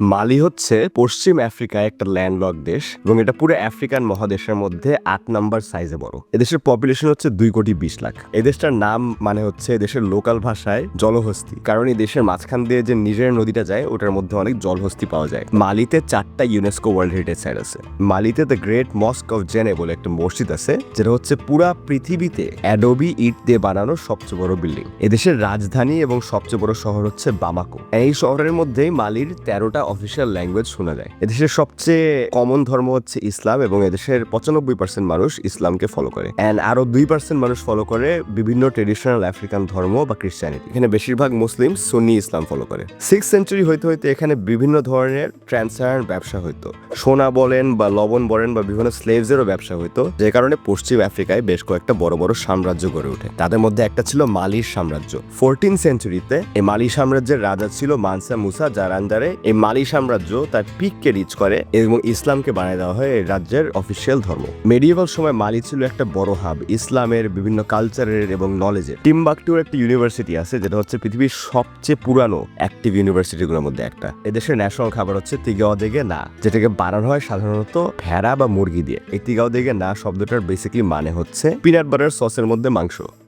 মালি হচ্ছে পশ্চিম আফ্রিকায় একটা ল্যান্ডলক দেশ এবং এটা পুরো আফ্রিকান মহাদেশের মধ্যে আট নাম্বার সাইজে বড়। এদেশের পপুলেশন হচ্ছে দুই কোটি বিশ লাখ। এই দেশটার নাম মানে হচ্ছে এদেশের লোকাল ভাষায় জলহস্তি। কারণ এই দেশের মাঝখান দিয়ে যে নিজের নদীটা যায়, ওটার মধ্যে অনেক জলহস্তি পাওয়া যায়। মালিতে চারটা ইউনেস্কো ওয়ার্ল্ড হেরিটেজ সাইট আছে। মালিতে the great mosque of Djenne বলে একটা মসজিদ আছে, যেটা হচ্ছে পুরা পৃথিবীতে অ্যাডোবি ইট দিয়ে বানানো সবচেয়ে বড় বিল্ডিং এদেশের রাজধানী এবং সবচেয়ে বড় শহর হচ্ছে বামাকো এই শহরের মধ্যেই মালির তেরোটা অফিসিয়াল ল্যাঙ্গুয়েজ শোনা যায়। এদেশের সবচেয়ে কমন ধর্ম হচ্ছে ইসলাম এবং এদেশের পঁচানব্বই পার্সেন্ট মানুষ ইসলামকে ফলো করে। অ্যান্ড আরও দুই পার্সেন্ট মানুষ ফলো করে বিভিন্ন ট্রেডিশনাল আফ্রিকান ধর্ম বা ক্রিশ্চিয়ানিটি এখানে বেশিরভাগ মুসলিম সুন্নি ইসলাম ফলো করে। সিক্স সেঞ্চুরি হইতে হইতে এখানে বিভিন্ন ধরনের ট্রান্সফার ব্যবসা হইতো। সোনা বলেন বা লবণ বলেন বা বিভিন্ন স্লেভসেরও ব্যবসা হইতো। যে কারণে পশ্চিম আফ্রিকায় বেশ কয়েকটা বড় বড় সাম্রাজ্য গড়ে ওঠে। তাদের মধ্যে একটা ছিল মালির সাম্রাজ্য। ফোরটিন সেঞ্চুরিতে এই মালি সাম্রাজ্যের রাজা ছিল মানসা মুসা, যার আন্ডারে এই মালি সাম্রাজ্য তার পিককে রিচ করে এবং ইসলামকে বানিয়ে দেওয়া হয় এই রাজ্যের অফিসিয়াল ধর্ম। মেডিয়েভাল সময় মালি ছিল একটা বড় হাব ইসলামের বিভিন্ন কালচারের এবং নলেজের টিমবাকটুর একটা ইউনিভার্সিটি আছে, যেটা হচ্ছে পৃথিবীর সবচেয়ে পুরানো অ্যাক্টিভ ইউনিভার্সিটিগুলোর মধ্যে একটা। এদেশের ন্যাশনাল খাবার হচ্ছে তিগাও দিকে না, যেটাকে বানানো হয় সাধারণত ভেড়া বা মুরগি দিয়ে। এই তিগাও দিকে না শব্দটার বেসিক্যালি মানে হচ্ছে পিনাট বাটার সসের মধ্যে মাংস।